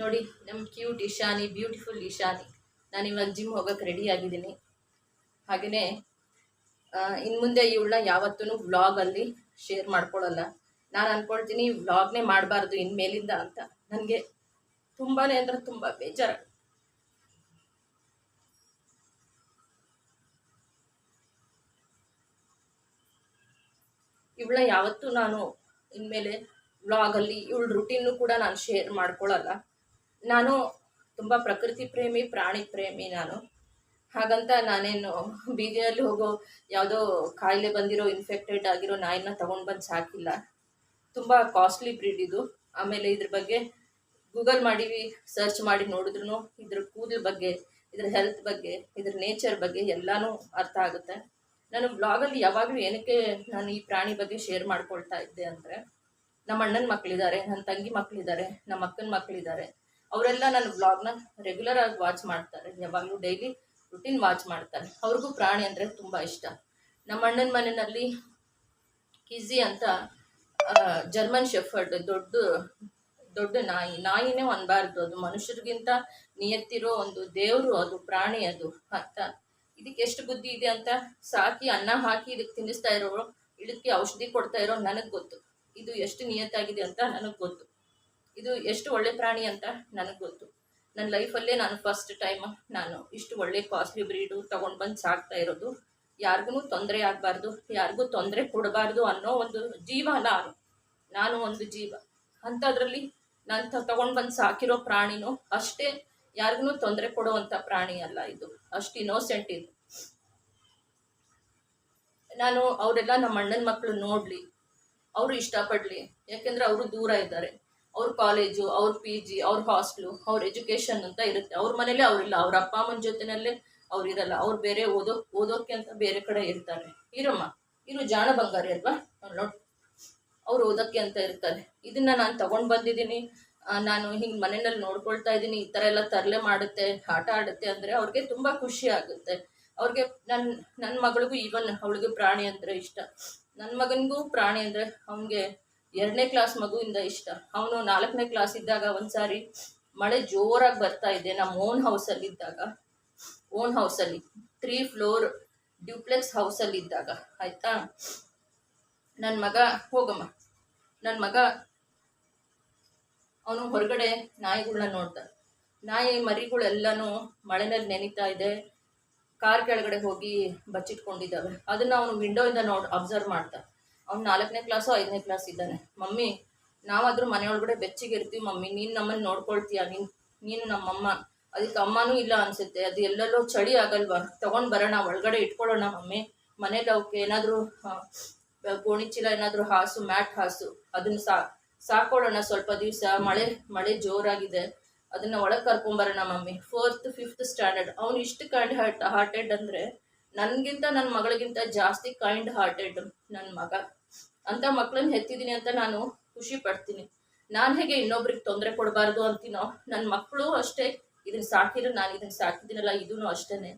ನೋಡಿ ನಮ್ಮ cute Ishani beautiful Ishani ನಾನು ಇವಾಗ ಜಿಮ್ ಹೋಗೋಕೆ ರೆಡಿ ಆಗಿದ್ದೀನಿ. ಹಾಗೆಯೇ ಇನ್ನು ಮುಂದೆ ಇವಳನ್ನ ಯಾವತ್ತೂ ವ್ಲಾಗಲ್ಲಿ ಶೇರ್ ಮಾಡ್ಕೊಳ್ಳಲ್ಲ ನಾನು ಅಂದ್ಕೊಳ್ತೀನಿ ವ್ಲಾಗ್ನೇ ಮಾಡಬಾರ್ದು ಇನ್ಮೇಲಿಂದ ಅಂತ. ನನಗೆ ತುಂಬಾ ಅಂದ್ರೆ ತುಂಬ ಬೇಜಾರು. ಇವಳನ್ನ ಯಾವತ್ತೂ ನಾನು ಇನ್ಮೇಲೆ ವ್ಲಾಗಲ್ಲಿ ಇವಳ ರುಟೀನು ಕೂಡ ನಾನು ಶೇರ್ ಮಾಡ್ಕೊಳ್ಳಲ್ಲ ನಾನು ತುಂಬ ಪ್ರಕೃತಿ ಪ್ರೇಮಿ, ಪ್ರಾಣಿ ಪ್ರೇಮಿ ನಾನು. ಹಾಗಂತ ನಾನೇನು ಬೀದಿಯಲ್ಲಿ ಹೋಗೋ ಯಾವುದೋ ಕಾಯಿಲೆ ಬಂದಿರೋ ಇನ್ಫೆಕ್ಟೆಡ್ ಆಗಿರೋ ನಾಯಿನ ತಗೊಂಡು ಬಂದು ಸಾಕಿಲ್ಲ. ತುಂಬ ಕಾಸ್ಟ್ಲಿ ಬ್ರೀಡ್ ಇದು. ಆಮೇಲೆ ಇದ್ರ ಬಗ್ಗೆ ಗೂಗಲ್ ಮಾಡಿ ಸರ್ಚ್ ಮಾಡಿ ನೋಡಿದ್ರು ಇದ್ರ ಕೂದಲ ಬಗ್ಗೆ, ಇದ್ರ ಹೆಲ್ತ್ ಬಗ್ಗೆ, ಇದ್ರ ನೇಚರ್ ಬಗ್ಗೆ ಎಲ್ಲನೂ ಅರ್ಥ ಆಗುತ್ತೆ. ನಾನು ಬ್ಲಾಗಲ್ಲಿ ಯಾವಾಗಲೂ ಏನಕ್ಕೆ ನಾನು ಈ ಪ್ರಾಣಿ ಬಗ್ಗೆ ಶೇರ್ ಮಾಡ್ಕೊಳ್ತಾ ಇದ್ದೆ ಅಂದರೆ ನಮ್ಮ ಅಣ್ಣನ ಮಕ್ಕಳಿದ್ದಾರೆ ನನ್ನ ತಂಗಿ ಮಕ್ಕಳಿದ್ದಾರೆ ನಮ್ಮ ಅಕ್ಕನ ಮಕ್ಕಳಿದ್ದಾರೆ ಅವರೆಲ್ಲ ನನ್ನ ಬ್ಲಾಗ್ನ ರೆಗ್ಯುಲರ್ ಆಗಿ ವಾಚ್ ಮಾಡ್ತಾರೆ. ಯಾವಾಗಲೂ ಡೈಲಿ ರುಟೀನ್ ವಾಚ್ ಮಾಡ್ತಾರೆ. ಅವ್ರಿಗೂ ಪ್ರಾಣಿ ಅಂದರೆ ತುಂಬ ಇಷ್ಟ. ನಮ್ಮ ಅಣ್ಣನ ಮನೆಯಲ್ಲಿ ಕಿಝಿ ಅಂತ ಜರ್ಮನ್ ಶೆಫರ್ಡ್ ದೊಡ್ಡ ದೊಡ್ಡ ನಾಯಿ. ನಾಯಿನೇ ಅನ್ಬಾರ್ದು ಅದು ಮನುಷ್ಯರಿಗಿಂತ ನಿಯತ್ತಿರೋ ಒಂದು ದೇವರು ಅದು, ಪ್ರಾಣಿ ಅದು ಅಂತ. ಇದಕ್ಕೆ ಎಷ್ಟು ಬುದ್ಧಿ ಇದೆ ಅಂತ ಸಾಕಿ ಅನ್ನ ಹಾಕಿ ಇದಕ್ಕೆ ತಿನ್ನಿಸ್ತಾ ಇರೋರು, ಇದಕ್ಕೆ ಔಷಧಿ ಕೊಡ್ತಾ ಇರೋ ನನಗೆ ಗೊತ್ತು. ಇದು ಎಷ್ಟು ನಿಯತ್ತಾಗಿದೆ ಅಂತ ನನಗೆ ಗೊತ್ತು. ಇದು ಎಷ್ಟು ಒಳ್ಳೆ ಪ್ರಾಣಿ ಅಂತ ನನಗೆ ಗೊತ್ತು. ನನ್ನ ಲೈಫಲ್ಲೇ ನಾನು ಫಸ್ಟ್ ಟೈಮ್ ನಾನು ಇಷ್ಟು ಒಳ್ಳೆ ಕಾಸ್ಟ್ಲಿ ಬ್ರೀಡು ತೊಗೊಂಡು ಬಂದು ಸಾಕ್ತಾ ಇರೋದು. ಯಾರಿಗೂ ತೊಂದರೆ ಆಗಬಾರ್ದು, ಯಾರಿಗೂ ತೊಂದರೆ ಕೊಡಬಾರ್ದು ಅನ್ನೋ ಒಂದು ಜೀವ ನಾನು ನಾನು ಒಂದು ಜೀವ. ಅಂಥದ್ರಲ್ಲಿ ನಾನು ತಗೊಂಡು ಬಂದು ಸಾಕಿರೋ ಪ್ರಾಣಿನೂ ಅಷ್ಟೇ ಯಾರಿಗೂ ತೊಂದರೆ ಕೊಡುವಂಥ ಪ್ರಾಣಿ ಅಲ್ಲ ಇದು. ಅಷ್ಟು ಇನ್ನೋಸೆಂಟ್ ಇದು. ನಾನು ಅವರೆಲ್ಲ ನಮ್ಮ ಅಣ್ಣನ ಮಕ್ಕಳು ನೋಡಲಿ. ಅವರು ಇಷ್ಟಪಡಲಿ. ಯಾಕೆಂದರೆ ಅವರು ದೂರ ಇದ್ದಾರೆ. ಅವ್ರ ಕಾಲೇಜು ಅವ್ರ ಪಿ ಜಿ ಅವ್ರ ಹಾಸ್ಟ್ಲು ಅವ್ರ ಎಜುಕೇಷನ್ ಅಂತ ಇರುತ್ತೆ. ಅವ್ರ ಮನೇಲೆ ಅವರಿಲ್ಲ ಅವ್ರ ಅಪ್ಪ, ಅಮ್ಮನ ಜೊತೆನಲ್ಲೇ ಅವ್ರು ಇರಲ್ಲ. ಅವ್ರು ಬೇರೆ ಓದೋ, ಓದೋಕೆ ಅಂತ ಬೇರೆ ಕಡೆ ಇರ್ತಾರೆ. ಇರಮ್ಮ. ಇರು ಜಾಣ ಬಂಗಾರಿ ಅಲ್ವಾ? ನೋಡ್ ಅವ್ರು ಓದೋಕ್ಕೆ ಅಂತ ಇರ್ತಾರೆ. ಇದನ್ನ ನಾನು ತಗೊಂಡು ಬಂದಿದ್ದೀನಿ. ನಾನು ಹಿಂಗೆ ಮನೆಯಲ್ಲಿ ನೋಡ್ಕೊಳ್ತಾ ಇದ್ದೀನಿ. ಈ ಥರ ಎಲ್ಲ ತರಲೆ ಮಾಡುತ್ತೆ, ಆಟ ಆಡುತ್ತೆ ಅಂದರೆ ಅವ್ರಿಗೆ ತುಂಬ ಖುಷಿ ಆಗುತ್ತೆ. ಅವ್ರಿಗೆ ನನ್ನ ನನ್ನ ಮಗಳಿಗೂ ಈವನ್ ಅವಳಿಗೆ ಪ್ರಾಣಿ ಅಂದರೆ ಇಷ್ಟ. ನನ್ನ ಮಗನಿಗೂ ಪ್ರಾಣಿ ಅಂದರೆ ಅವನಿಗೆ ಎರಡನೇ ಕ್ಲಾಸ್ ಮಗುವಿಂದ ಇಷ್ಟ. ಅವನು ನಾಲ್ಕನೇ ಕ್ಲಾಸ್ ಇದ್ದಾಗ ಒಂದ್ಸಾರಿ ಮಳೆ ಜೋರಾಗಿ ಬರ್ತಾ ಇದೆ ನಮ್ಮ ಓನ್ ಹೌಸಲ್ಲಿ ಇದ್ದಾಗ. ಓನ್ ಹೌಸಲ್ಲಿ ತ್ರೀ ಫ್ಲೋರ್ ಡ್ಯೂಪ್ಲೆಕ್ಸ್ ಹೌಸಲ್ಲಿ ಇದ್ದಾಗ. ಆಯ್ತಾ? ನನ್ನ ಮಗ, ಹೋಗಮ್ಮ. ನನ್ನ ಮಗ, ಅವನು ಹೊರಗಡೆ ನಾಯಿಗಳನ್ನ ನೋಡ್ತಾನೆ. ನಾಯಿ ಮರಿಗಳೆಲ್ಲನೂ ಮಳೆನಲ್ಲಿ ನೆನೀತಾ ಇದೆ. ಕಾರ್ ಕೆಳಗಡೆ ಹೋಗಿ ಬಚ್ಚಿಟ್ಕೊಂಡಿದ್ದಾವೆ. ಅದನ್ನ ಅವನು ವಿಂಡೋಯಿಂದ ನೋಡಿ ಅಬ್ಸರ್ವ್ ಮಾಡ್ತಾನೆ. ಅವ್ನು ನಾಲ್ಕನೇ ಕ್ಲಾಸು ಐದನೇ ಕ್ಲಾಸ್ ಇದ್ದಾನೆ. ಮಮ್ಮಿ, ನಾವಾದರೂ ಮನೆಯೊಳಗಡೆ ಬೆಚ್ಚಿಗೆ ಇರ್ತೀವಿ ಮಮ್ಮಿ. ನೀನು ನಮ್ಮನ್ನು ನೋಡ್ಕೊಳ್ತೀಯ? ನೀನು ನೀನು ನಮ್ಮಮ್ಮ. ಅದಕ್ಕೆ ಅಮ್ಮನೂ ಇಲ್ಲ ಅನಿಸುತ್ತೆ. ಅದು ಎಲ್ಲೆಲ್ಲೋ ಚಳಿ ಆಗಲ್ವಾ? ತೊಗೊಂಡು ಬರೋಣ, ಒಳಗಡೆ ಇಟ್ಕೊಳ್ಳೋಣ ಮಮ್ಮಿ. ಮನೇಲಿ ಅವಕ್ಕೆ ಏನಾದರೂ ಗೋಣಿಚೀಲ ಏನಾದರೂ ಹಾಸು, ಮ್ಯಾಟ್ ಹಾಸು, ಅದನ್ನು ಸಾ ಸಾಕೊಳ್ಳೋಣ ಸ್ವಲ್ಪ ದಿವಸ. ಮಳೆ ಮಳೆ ಜೋರಾಗಿದೆ. ಅದನ್ನ ಒಳಗೆ ಕರ್ಕೊಂಬರೋಣ ಮಮ್ಮಿ. Fourth, fifth standard. ಅವ್ನು ಇಷ್ಟು ಕೈಂಡ್ ಹಾರ್ಟ್ ಹಾರ್ಟೆಡ್ ಅಂದರೆ ನನಗಿಂತ ನನ್ನ ಮಗಳಿಗಿಂತ ಜಾಸ್ತಿ ಕೈಂಡ್ ಹಾರ್ಟೆಡ್ ನನ್ನ ಮಗ. ಅಂಥ ಮಕ್ಕಳನ್ನ ಹೆತ್ತಿದ್ದೀನಿ ಅಂತ ನಾನು ಖುಷಿ ಪಡ್ತೀನಿ. ನಾನು ಹೇಗೆ ಇನ್ನೊಬ್ರಿಗೆ ತೊಂದರೆ ಕೊಡಬಾರ್ದು ಅಂತೀನೋ ನನ್ನ ಮಕ್ಕಳು ಅಷ್ಟೇ. ಇದನ್ನ ಸಾಕಿರೋ ನಾನು ಇದನ್ನ ಸಾಕಿದ್ದೀನಲ್ಲ ಇದೂ ಅಷ್ಟೇನೆ.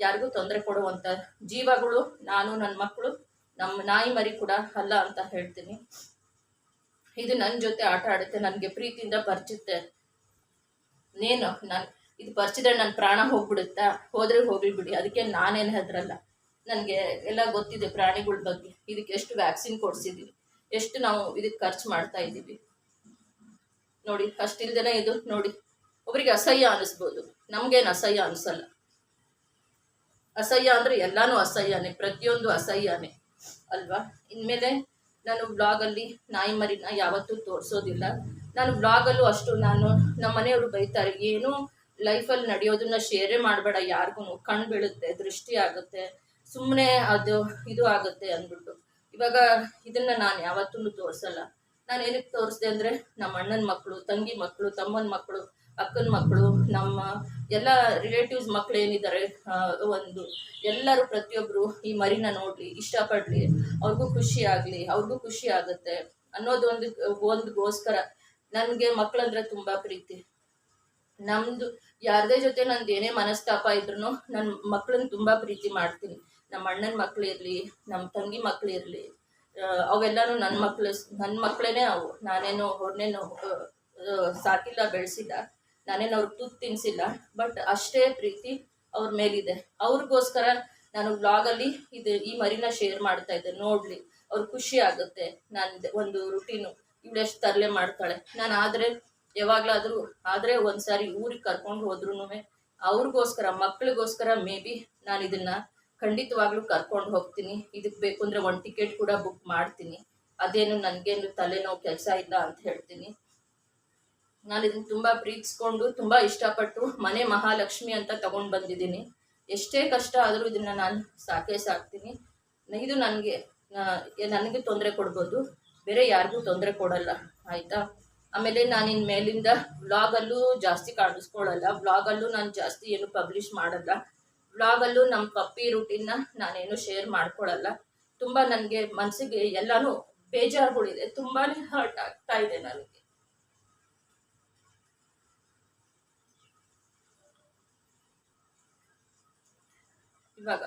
ಯಾರಿಗೂ ತೊಂದರೆ ಕೊಡುವಂಥ ಜೀವಗಳು, ನಾನು ನನ್ನ ಮಕ್ಕಳು ನಮ್ಮ ನಾಯಿ ಮರಿ ಕೂಡ ಅಲ್ಲ ಅಂತ ಹೇಳ್ತೀನಿ. ಇದು ನನ್ನ ಜೊತೆ ಆಟ ಆಡುತ್ತೆ, ನನಗೆ ಪ್ರೀತಿಯಿಂದ ಪರಿಚುತ್ತೆ ನೇನು, ನಾನು ಇದು ಪರಿಚಿದ್ರೆ ನನ್ನ ಪ್ರಾಣ ಹೋಗ್ಬಿಡುತ್ತಾ? ಹೋದ್ರೆ ಹೋಗ್ಲಿ ಬಿಡಿ, ಅದಕ್ಕೆ ನಾನೇನು ಹೆದ್ರಲ್ಲ. ನನಗೆ ಎಲ್ಲ ಗೊತ್ತಿದೆ ಪ್ರಾಣಿಗಳ ಬಗ್ಗೆ. ಇದಕ್ಕೆ ಎಷ್ಟು ವ್ಯಾಕ್ಸಿನ್ ಕೊಡಿಸಿದ್ದೀವಿ ಎಷ್ಟು ನಾವು ಇದಕ್ಕೆ ಖರ್ಚು ಮಾಡ್ತಾ ಇದ್ದೀವಿ. ನೋಡಿ, ಅಷ್ಟಿಲ್ದೇನೆ ಇದು. ನೋಡಿ, ಒಬ್ರಿಗೆ ಅಸಹ್ಯ ಅನಿಸ್ಬೋದು. ನಮಗೇನು ಅಸಹ್ಯ ಅನಿಸಲ್ಲ. ಅಸಹ್ಯ ಅಂದರೆ ಎಲ್ಲಾನು ಅಸಹ್ಯನೇ, ಪ್ರತಿಯೊಂದು ಅಸಹ್ಯನೇ. ಅಲ್ವಾ? ಇನ್ಮೇಲೆ ನಾನು ಬ್ಲಾಗಲ್ಲಿ ನಾಯಿ ಮರಿನ ಯಾವತ್ತೂ ತೋರಿಸೋದಿಲ್ಲ. ನಾನು ಬ್ಲಾಗಲ್ಲೂ ಅಷ್ಟು ನಾನು ನಮ್ಮ ಮನೆಯವರು ಬೈತಾರೆ, ಏನು ಲೈಫಲ್ಲಿ ನಡೆಯೋದನ್ನ ಶೇರೇ ಮಾಡಬೇಡ. ಯಾರಿಗೂ ಕಣ್ಣು ಬೀಳುತ್ತೆ, ದೃಷ್ಟಿ ಆಗುತ್ತೆ. ಸುಮ್ಮನೆ ಅದು ಇದು ಆಗುತ್ತೆ ಅಂದ್ಬಿಟ್ಟು. ಇವಾಗ ಇದನ್ನ ನಾನು ಯಾವತ್ತೂ ತೋರಿಸಲ್ಲ. ನಾನು ಏನಕ್ಕೆ ತೋರಿಸ್ದೆ ಅಂದರೆ ನಮ್ಮ ಅಣ್ಣನ ಮಕ್ಕಳು ತಂಗಿ ಮಕ್ಕಳು ತಮ್ಮನ ಮಕ್ಕಳು ಅಕ್ಕನ ಮಕ್ಕಳು ನಮ್ಮ ಎಲ್ಲ ರಿಲೇಟಿವ್ಸ್ ಮಕ್ಕಳು ಏನಿದ್ದಾರೆ ಒಂದು ಎಲ್ಲರೂ ಪ್ರತಿಯೊಬ್ಬರು ಈ ಮರಿನ ನೋಡಲಿ, ಇಷ್ಟಪಡಲಿ. ಅವ್ರಿಗೂ ಖುಷಿ ಆಗಲಿ, ಅವ್ರಿಗೂ ಖುಷಿ ಆಗುತ್ತೆ ಅನ್ನೋದು ಒಂದು, ಒಂದುಗೋಸ್ಕರ. ನನಗೆ ಮಕ್ಕಳಂದ್ರೆ ತುಂಬ ಪ್ರೀತಿ. ನಮ್ಮದು ಯಾರದೇ ಜೊತೆ ನಂದು ಏನೇ ಮನಸ್ತಾಪ ಇದ್ರೂ ನನ್ನ ಮಕ್ಕಳನ್ನ ತುಂಬ ಪ್ರೀತಿ ಮಾಡ್ತೀನಿ. ನಮ್ಮ ಅಣ್ಣನ ಮಕ್ಳು ಇರಲಿ, ನಮ್ಮ ತಂಗಿ ಮಕ್ಳು ಇರಲಿ ಅವೆಲ್ಲನೂ ನನ್ನ ಮಕ್ಳು ನನ್ನ ಮಕ್ಕಳೇ ಅವು. ನಾನೇನು ಅವ್ರನ್ನೇನು ಸಾಕಿಲ್ಲ, ಬೆಳೆಸಿಲ್ಲ. ನಾನೇನು ಅವ್ರಿಗೆ ತುತ್ತು ತಿನ್ನಿಸಿಲ್ಲ ಬಟ್ ಅಷ್ಟೇ ಪ್ರೀತಿ ಅವ್ರ ಮೇಲಿದೆ. ಅವ್ರಿಗೋಸ್ಕರ ನಾನು ಬ್ಲಾಗಲ್ಲಿ ಇದು ಈ ಮರಿನ ಶೇರ್ ಮಾಡ್ತಾ ಇದ್ದೆ. ನೋಡಲಿ, ಅವ್ರ ಖುಷಿ ಆಗುತ್ತೆ ನಾನು ಒಂದು ರುಟೀನು. ಇವಳೆಷ್ಟು ತರಲೆ ಮಾಡ್ತಾಳೆ. ನಾನು ಆದರೆ ಯಾವಾಗಲಾದರೂ, ಆದರೆ ಒಂದ್ಸಾರಿ ಊರಿಗೆ ಕರ್ಕೊಂಡು ಹೋದ್ರೂ ಅವ್ರಿಗೋಸ್ಕರ, ಮಕ್ಳಿಗೋಸ್ಕರ ಮೇ ಬಿ ನಾನು ಇದನ್ನ ಖಂಡಿತವಾಗ್ಲೂ ಕರ್ಕೊಂಡು ಹೋಗ್ತೀನಿ. ಇದಕ್ಕೆ ಬೇಕು ಅಂದರೆ ಒಂದು ಟಿಕೆಟ್ ಕೂಡ ಬುಕ್ ಮಾಡ್ತೀನಿ. ಅದೇನು ನನಗೇನು ತಲೆನೋವು ಕೆಲಸ ಇಲ್ಲ ಅಂತ ಹೇಳ್ತೀನಿ. ನಾನು ಇದನ್ನ ತುಂಬ ಪ್ರೀತಿಸ್ಕೊಂಡು, ತುಂಬ ಇಷ್ಟಪಟ್ಟು ಮನೆ ಮಹಾಲಕ್ಷ್ಮಿ ಅಂತ ತಗೊಂಡು ಬಂದಿದ್ದೀನಿ. ಎಷ್ಟೇ ಕಷ್ಟ ಆದರೂ ಇದನ್ನು ನಾನು ಸಾಕೇ ಸಾಕ್ತೀನಿ. ಇದು ನನಗೆ ನನಗೆ ತೊಂದರೆ ಕೊಡ್ಬೋದು. ಬೇರೆ ಯಾರಿಗೂ ತೊಂದರೆ ಕೊಡಲ್ಲ. ಆಯಿತಾ? ಆಮೇಲೆ ನಾನು ಇನ್ನು ಮೇಲಿಂದ ವ್ಲಾಗಲ್ಲೂ ಜಾಸ್ತಿ ಕಾಣಿಸ್ಕೊಳ್ಳಲ್ಲ ವ್ಲಾಗಲ್ಲೂ ನಾನು ಜಾಸ್ತಿ ಏನು ಪಬ್ಲಿಷ್ ಮಾಡಲ್ಲ. ವ್ಲಾಗಲ್ಲೂ ನಮ್ಮ ಪಪ್ಪಿ ರೂಟೀನ್ನ ನಾನೇನು ಶೇರ್ ಮಾಡ್ಕೊಳ್ಳಲ್ಲ ತುಂಬ ನನಗೆ ಮನಸ್ಸಿಗೆ ಎಲ್ಲನೂ ಬೇಜಾರುಗಳಿದೆ. ತುಂಬಾನೇ ಹರ್ಟ್ ಆಗ್ತಾ ಇದೆ ನನಗೆ. ಇವಾಗ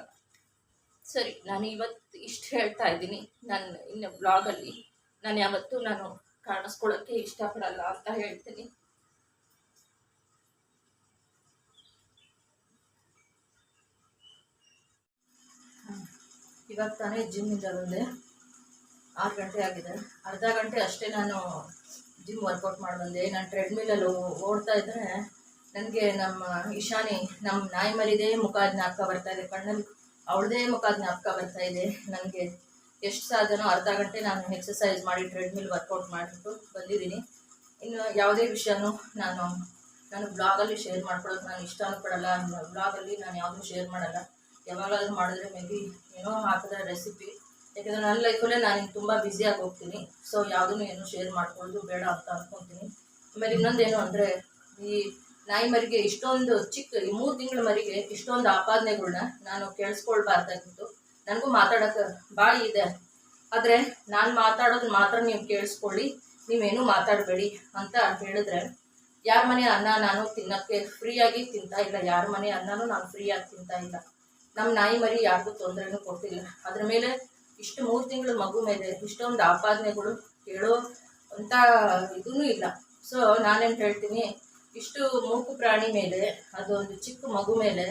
ಸರಿ, ನಾನು ಇವತ್ತು ಇಷ್ಟು ಹೇಳ್ತಾ ಇದ್ದೀನಿ. ನಾನು ಇನ್ನು ಬ್ಲಾಗಲ್ಲಿ ನಾನು ಯಾವತ್ತೂ ನಾನು ಕಾಣಿಸ್ಕೊಳ್ಳೋಕ್ಕೆ ಇಷ್ಟಪಡಲ್ಲ ಅಂತ ಹೇಳ್ತೀನಿ. ಇವಾಗ ತಾನೇ ಜಿಮ್ಮಿಂದ ಬಂದೆ. ಆರು ಗಂಟೆ ಆಗಿದೆ. ಅರ್ಧ ಗಂಟೆ ಅಷ್ಟೇ ನಾನು ಜಿಮ್ ವರ್ಕೌಟ್ ಮಾಡಿ ಬಂದೆ. ನಾನು ಟ್ರೆಡ್ಮಿಲಲ್ಲಿ ಓಡ್ತಾ ಇದ್ದರೆ ನನಗೆ ನಮ್ಮ ಇಶಾನಿ ನಮ್ಮ ನಾಯಿ ಮರಿದೇ ಮುಖ ಜ್ಞಾಪಕ ಬರ್ತಾ ಇದೆ. ಕಣ್ಣಲ್ಲಿ ಅವಳದೇ ಮುಖ ಜ್ಞಾಪಕ ಬರ್ತಾ ಇದೆ. ನನಗೆ ಎಷ್ಟು ಸಾಧನೋ ಅರ್ಧ ಗಂಟೆ ನಾನು ಎಕ್ಸಸೈಸ್ ಮಾಡಿ ಟ್ರೆಡ್ಮಿಲ್ ವರ್ಕೌಟ್ ಮಾಡಿಬಿಟ್ಟು ಬಂದಿದ್ದೀನಿ. ಇನ್ನು ಯಾವುದೇ ವಿಷಯನೂ ನಾನು ನಾನು ಬ್ಲಾಗಲ್ಲಿ ಶೇರ್ ಮಾಡ್ಕೊಳ್ಳೋಕೆ ನಾನು ಇಷ್ಟ ಪಡಲ್ಲ ಬ್ಲಾಗಲ್ಲಿ ನಾನು ಯಾವುದೂ ಶೇರ್ ಮಾಡಲ್ಲ. ಯಾವಾಗಲಾದ್ರೂ ಮಾಡಿದ್ರೆ ಮೇ ಬಿ ಏನೋ ಹಾಕಿದ ರೆಸಿಪಿ ಯಾಕಂದರೆ ನನ್ನ ಲೈಫಲ್ಲೇ ನಾನು ತುಂಬ ಬ್ಯುಸಿಯಾಗಿ ಹೋಗ್ತೀನಿ. ಸೊ ಯಾವುದನ್ನು ಏನು ಶೇರ್ ಮಾಡ್ಕೊಳ್ಳೋದು ಬೇಡ ಅಂತ ಅಂದ್ಕೊತೀನಿ ಆಮೇಲೆ ಇನ್ನೊಂದೇನು ಅಂದರೆ, ಈ ನಾಯಿ ಮರಿಗೆ ಇಷ್ಟೊಂದು ಚಿಕ್ಕ, ಈ ಮೂರು ತಿಂಗಳ ಮರಿಗೆ ಇಷ್ಟೊಂದು ಆಪಾದನೆಗಳನ್ನ ನಾನು ಕೇಳಿಸ್ಕೊಳ್ಬಾರ್ದಾಗಿತ್ತು. ನನಗೂ ಮಾತಾಡೋಕೆ ಭಾಳ ಇದೆ. ಆದರೆ ನಾನು ಮಾತಾಡೋದು ಮಾತ್ರ ನೀವು ಕೇಳಿಸ್ಕೊಳ್ಳಿ, ನೀವೇನು ಮಾತಾಡಬೇಡಿ ಅಂತ ಹೇಳಿದ್ರೆ, ಯಾರ ಮನೆ ಅನ್ನ ನಾನು ತಿನ್ನೋಕ್ಕೆ ಫ್ರೀಯಾಗಿ ತಿಂತಾ ಇಲ್ಲ, ಯಾರ ಮನೆ ಅನ್ನನೂ ನಾನು ಫ್ರೀಯಾಗಿ ತಿಂತಾ ಇಲ್ಲ. ನಮ್ಮ ನಾಯಿ ಮರಿ ಯಾರಿಗೂ ತೊಂದರೆನೂ ಕೊಟ್ಟಿಲ್ಲ ಅದ್ರ ಮೇಲೆ ಇಷ್ಟು ಮೂರು ತಿಂಗಳು ಮಗು ಮೇಲೆ ಇಷ್ಟೊಂದು ಆಪಾದನೆಗಳು ಹೇಳೋ ಅಂತ ಇದೂ ಇಲ್ಲ. ಸೊ ನಾನೇನು ಹೇಳ್ತೀನಿ, ಇಷ್ಟು ಮೂಕು ಪ್ರಾಣಿ ಮೇಲೆ, ಅದೊಂದು ಚಿಕ್ಕ ಮಗು ಮೇಲೆ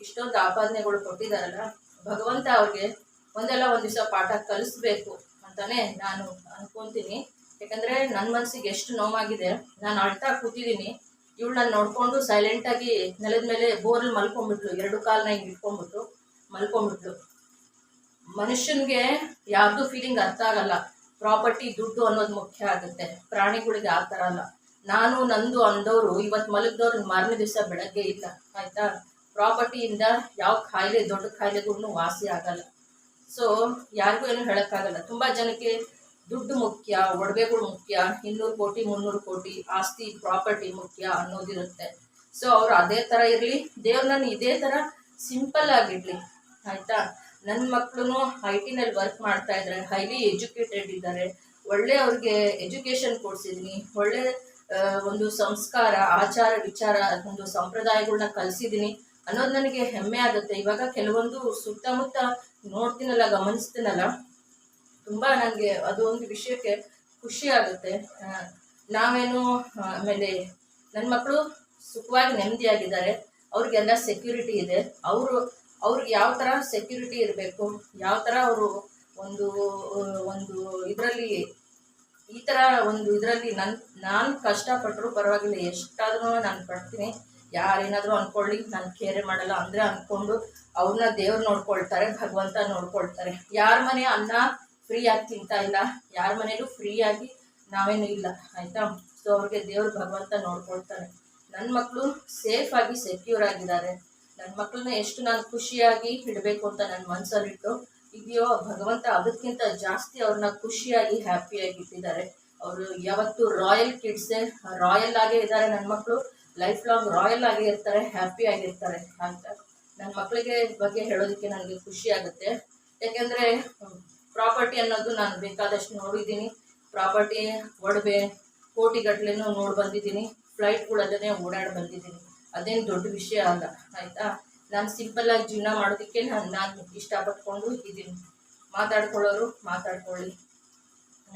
ಇಷ್ಟೊಂದು ಆಪಾದನೆಗಳು ಕೊಟ್ಟಿದ್ದಾರಲ್ಲ ಭಗವಂತ ಅವ್ರಿಗೆ ಒಂದಲ್ಲ ಒಂದು ದಿವಸ ಪಾಠ ಕಲಿಸ್ಬೇಕು ಅಂತಾನೆ ನಾನು ಅನ್ಕೊಂತೀನಿ. ಯಾಕಂದರೆ ನನ್ನ ಮನಸ್ಸಿಗೆ ಎಷ್ಟು ನೋವಾಗಿದೆ, ನಾನು ಅಳ್ತಾ ಕೂತಿದ್ದೀನಿ ಇವಳು ನಾನು ನೋಡ್ಕೊಂಡು ಸೈಲೆಂಟಾಗಿ ನೆಲದ ಮೇಲೆ ಬೋರಲ್ಲಿ ಮಲ್ಕೊಂಡ್ಬಿಟ್ಲು ಎರಡು ಕಾಲನ್ನ ಹಿಂಗೆ ಇಟ್ಕೊಂಡ್ಬಿಟ್ಟು ಮಲ್ಕೊಂಡ್ಬಿಟ್ಲು ಮನುಷ್ಯನಿಗೆ ಯಾವುದು ಫೀಲಿಂಗ್ ಅರ್ಥ ಆಗಲ್ಲ. ಪ್ರಾಪರ್ಟಿ ದುಡ್ಡು ಅನ್ನೋದು ಮುಖ್ಯ ಆಗುತ್ತೆ. ಪ್ರಾಣಿಗಳಿಗೆ ಆ ಥರ ಅಲ್ಲ. ನಾನು, ನಂದು ಅಂದವರು ಇವತ್ತು ಮಲಗಿದವ್ರು ಮಾರನೇ ದಿವಸ ಬೆಳಗ್ಗೆ ಇಲ್ಲ ಆಯ್ತಾ? ಪ್ರಾಪರ್ಟಿಯಿಂದ ಯಾವ ಕಾಯಿಲೆ, ದೊಡ್ಡ ಕಾಯಿಲೆಗೂ ವಾಸಿ ಆಗಲ್ಲ. ಸೊ ಯಾರಿಗೂ ಏನು ಹೇಳೋಕ್ಕಾಗಲ್ಲ. ತುಂಬ ಜನಕ್ಕೆ ದುಡ್ಡು ಮುಖ್ಯ, ಒಡವೆಗಳು ಮುಖ್ಯ, ಇನ್ನೂರು ಕೋಟಿ, ಮುನ್ನೂರು ಕೋಟಿ, ಆಸ್ತಿ, ಪ್ರಾಪರ್ಟಿ ಮುಖ್ಯ ಅನ್ನೋದಿರುತ್ತೆ. ಸೊ ಅವ್ರು ಅದೇ ಥರ ಇರಲಿ, ದೇವ್ರನ್ನ ಇದೇ ಥರ ಸಿಂಪಲ್ ಆಗಿರಲಿ, ಆಯಿತಾ? ನನ್ನ ಮಕ್ಕಳು ಐ ಟಿನಲ್ಲಿ ವರ್ಕ್ ಮಾಡ್ತಾ ಇದ್ದಾರೆ ಹೈಲಿ ಎಜುಕೇಟೆಡ್ ಇದ್ದಾರೆ, ಒಳ್ಳೆ ಅವ್ರಿಗೆ ಎಜುಕೇಷನ್ ಕೊಡ್ಸಿದ್ದೀನಿ ಒಳ್ಳೆ ಒಂದು ಸಂಸ್ಕಾರ, ಆಚಾರ ವಿಚಾರ, ಒಂದು ಸಂಪ್ರದಾಯಗಳನ್ನ ಕಲಿಸಿದ್ದೀನಿ ಅನ್ನೋದು ನನಗೆ ಹೆಮ್ಮೆ ಆಗುತ್ತೆ. ಇವಾಗ ಕೆಲವೊಂದು ಸುತ್ತಮುತ್ತ ನೋಡ್ತೀನಲ್ಲ, ಗಮನಿಸ್ತೀನಲ್ಲ ತುಂಬ ನನಗೆ ಅದು ಒಂದು ವಿಷಯಕ್ಕೆ ಖುಷಿ ಆಗುತ್ತೆ. ನಾವೇನು ಆಮೇಲೆ ನನ್ನ ಮಕ್ಕಳು ಸುಖವಾಗಿ ನೆಮ್ಮದಿಯಾಗಿದ್ದಾರೆ. ಅವ್ರಿಗೆಲ್ಲ ಸೆಕ್ಯೂರಿಟಿ ಇದೆ. ಅವರು, ಅವ್ರಿಗೆ ಯಾವ ಥರ ಸೆಕ್ಯೂರಿಟಿ ಇರಬೇಕು, ಯಾವ ಥರ ಅವರು ಒಂದು ಒಂದು ಇದರಲ್ಲಿ, ಈ ಥರ ಒಂದು ಇದರಲ್ಲಿ ನನ್ನ ನಾನು ಕಷ್ಟಪಟ್ಟರು ಪರವಾಗಿಲ್ಲ. ಎಷ್ಟಾದ್ರೂ ನಾನು ಪಡ್ತೀನಿ. ಯಾರೇನಾದರೂ ಅಂದ್ಕೊಳ್ಳಿ ನಾನು ಕೇರೆ ಮಾಡಲ್ಲ ಅಂದರೆ ಅಂದ್ಕೊಂಡು ಅವ್ರನ್ನ ದೇವ್ರು ನೋಡ್ಕೊಳ್ತಾರೆ, ಭಗವಂತ ನೋಡ್ಕೊಳ್ತಾರೆ. ಯಾರ ಮನೆ ಅನ್ನ ಫ್ರೀಯಾಗಿ ತಿಂತಾ ಇಲ್ಲ. ಯಾರ ಮನೇಲೂ ಫ್ರೀಯಾಗಿ ನಾವೇನು ಇಲ್ಲ, ಆಯಿತಾ? ಸೊ ಅವ್ರಿಗೆ ದೇವ್ರ ಭಗವಂತ ನೋಡ್ಕೊಳ್ತಾರೆ. ನನ್ನ ಮಕ್ಕಳು ಸೇಫಾಗಿ ಸೆಕ್ಯೂರ್ ಆಗಿದ್ದಾರೆ. ನನ್ನ ಮಕ್ಕಳನ್ನ ಎಷ್ಟು ನಾನು ಖುಷಿಯಾಗಿ ಇಡಬೇಕು ಅಂತ ನನ್ನ ಮನಸ್ಸಲ್ಲಿಟ್ಟು ಇದೆಯೋ, ಭಗವಂತ ಅದಕ್ಕಿಂತ ಜಾಸ್ತಿ ಅವ್ರನ್ನ ಖುಷಿಯಾಗಿ ಹ್ಯಾಪಿಯಾಗಿ ಇಟ್ಟಿದ್ದಾರೆ. ಅವರು ಯಾವತ್ತು ರಾಯಲ್ ಕಿಡ್ಸೇ ರಾಯಲ್ ಆಗೇ ಇದ್ದಾರೆ ನನ್ನ ಮಕ್ಕಳು ಲೈಫ್ ಲಾಂಗ್ ರಾಯಲ್ ಆಗೇ ಇರ್ತಾರೆ ಹ್ಯಾಪಿ ಆಗಿರ್ತಾರೆ ಅಂತ. ನನ್ನ ಮಕ್ಕಳಿಗೆ ಬಗ್ಗೆ ಹೇಳೋದಕ್ಕೆ ನನಗೆ ಖುಷಿ ಆಗುತ್ತೆ. ಯಾಕೆಂದರೆ ಪ್ರಾಪರ್ಟಿ ಅನ್ನೋದು ನಾನು ಬೇಕಾದಷ್ಟು ನೋಡಿದ್ದೀನಿ. ಪ್ರಾಪರ್ಟಿ ಒಡವೆ ಕೋಟಿಗಟ್ಲೆನೂ ನೋಡಿ ಬಂದಿದ್ದೀನಿ. ಫ್ಲೈಟ್ಗಳಲ್ಲೇ ಓಡಾಡಿ ಬಂದಿದ್ದೀನಿ. ಅದೇನು ದೊಡ್ಡ ವಿಷಯ ಅಲ್ಲ, ಆಯಿತಾ? ನಾನು ಸಿಂಪಲ್ಲಾಗಿ ಜೀವನ ಮಾಡೋದಕ್ಕೆ ನಾನು ನಾನು ಇಷ್ಟಪಟ್ಕೊಂಡು ಇದ್ದೀನಿ ಮಾತಾಡ್ಕೊಳ್ಳೋರು ಮಾತಾಡ್ಕೊಳ್ಳಿ.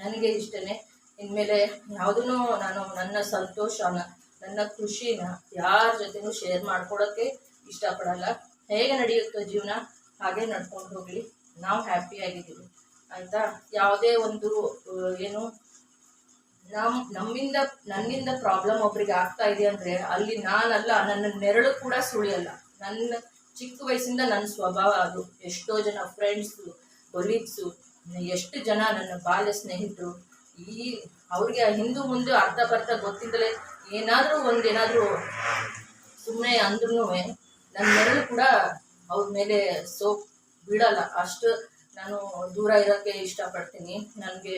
ನನಗೆ ಇಷ್ಟನೇ. ಇನ್ಮೇಲೆ ಯಾವುದೂ ನಾನು ನನ್ನ ಸಂತೋಷನ, ನನ್ನ ಖುಷಿನ ಯಾರ ಜೊತೆನೂ ಶೇರ್ ಮಾಡ್ಕೊಳ್ಳೋಕ್ಕೆ ಇಷ್ಟಪಡಲ್ಲ. ಹೇಗೆ ನಡೆಯುತ್ತೋ ಜೀವನ, ಹಾಗೆ ನಡ್ಕೊಂಡು ಹೋಗಲಿ. ನಾವು ಹ್ಯಾಪಿ ಆಗಿದ್ದೀವಿ. ಆಯಿತಾ ಯಾವುದೇ ಒಂದು ಏನು, ನಮ್, ನಮ್ಮಿಂದ, ನನ್ನಿಂದ ಪ್ರಾಬ್ಲಮ್ ಒಬ್ರಿಗೆ ಆಗ್ತಾ ಇದೆ ಅಂದರೆ ಅಲ್ಲಿ ನಾನಲ್ಲ, ನನ್ನ ನೆರಳು ಕೂಡ ಸುಳಿಯಲ್ಲ. ನನ್ನ ಚಿಕ್ಕ ವಯಸ್ಸಿಂದ ನನ್ನ ಸ್ವಭಾವ ಅದು. ಎಷ್ಟೋ ಜನ ಫ್ರೆಂಡ್ಸು ಕೊಲೀಗ್ಸು ಎಷ್ಟು ಜನ ನನ್ನ ಬಾಲ್ಯ ಸ್ನೇಹಿತರು, ಈ ಅವ್ರಿಗೆ ಹಿಂದೂ ಮುಂದೆ ಅರ್ಧ ಬರ್ಧ ಗೊತ್ತಿದ್ದಲೇ ಏನಾದರೂ ಒಂದೇನಾದರೂ ಸುಮ್ಮನೆ ಅಂದ್ರೂ ನನ್ನ ನೆರಳು ಕೂಡ ಅವ್ರ ಮೇಲೆ ಸೋಪ್ ಬಿಡಲ್ಲ. ಅಷ್ಟು ನಾನು ದೂರ ಇರೋಕ್ಕೆ ಇಷ್ಟಪಡ್ತೀನಿ. ನನಗೆ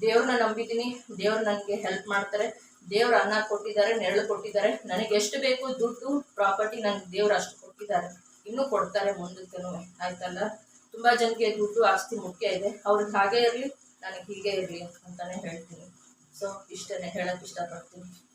ದೇವ್ರನ್ನ ನಂಬಿದ್ದೀನಿ. ದೇವ್ರು ನನಗೆ ಹೆಲ್ಪ್ ಮಾಡ್ತಾರೆ. ದೇವ್ರು ಅನ್ನ ಕೊಟ್ಟಿದ್ದಾರೆ, ನೆರಳು ಕೊಟ್ಟಿದ್ದಾರೆ. ನನಗೆ ಎಷ್ಟು ಬೇಕು ದುಡ್ಡು ಪ್ರಾಪರ್ಟಿ ನನಗೆ ದೇವ್ರು ಅಷ್ಟು ಕೊಟ್ಟಿದ್ದಾರೆ. ಇನ್ನೂ ಕೊಡ್ತಾರೆ ಮುಂದಕ್ಕೂ ಆಯ್ತಲ್ಲ? ತುಂಬ ಜನಕ್ಕೆ ದುಡ್ಡು ಆಸ್ತಿ ಮುಖ್ಯ ಇದೆ. ಅವ್ರಿಗೆ ಹಾಗೆ ಇರಲಿ, ನನಗೆ ಹೀಗೆ ಇರಲಿ ಅಂತಲೇ ಹೇಳ್ತೀನಿ. ಸೊ ಇಷ್ಟನ್ನೇ ಹೇಳಕ್ಕೆ ಇಷ್ಟಪಡ್ತೀನಿ.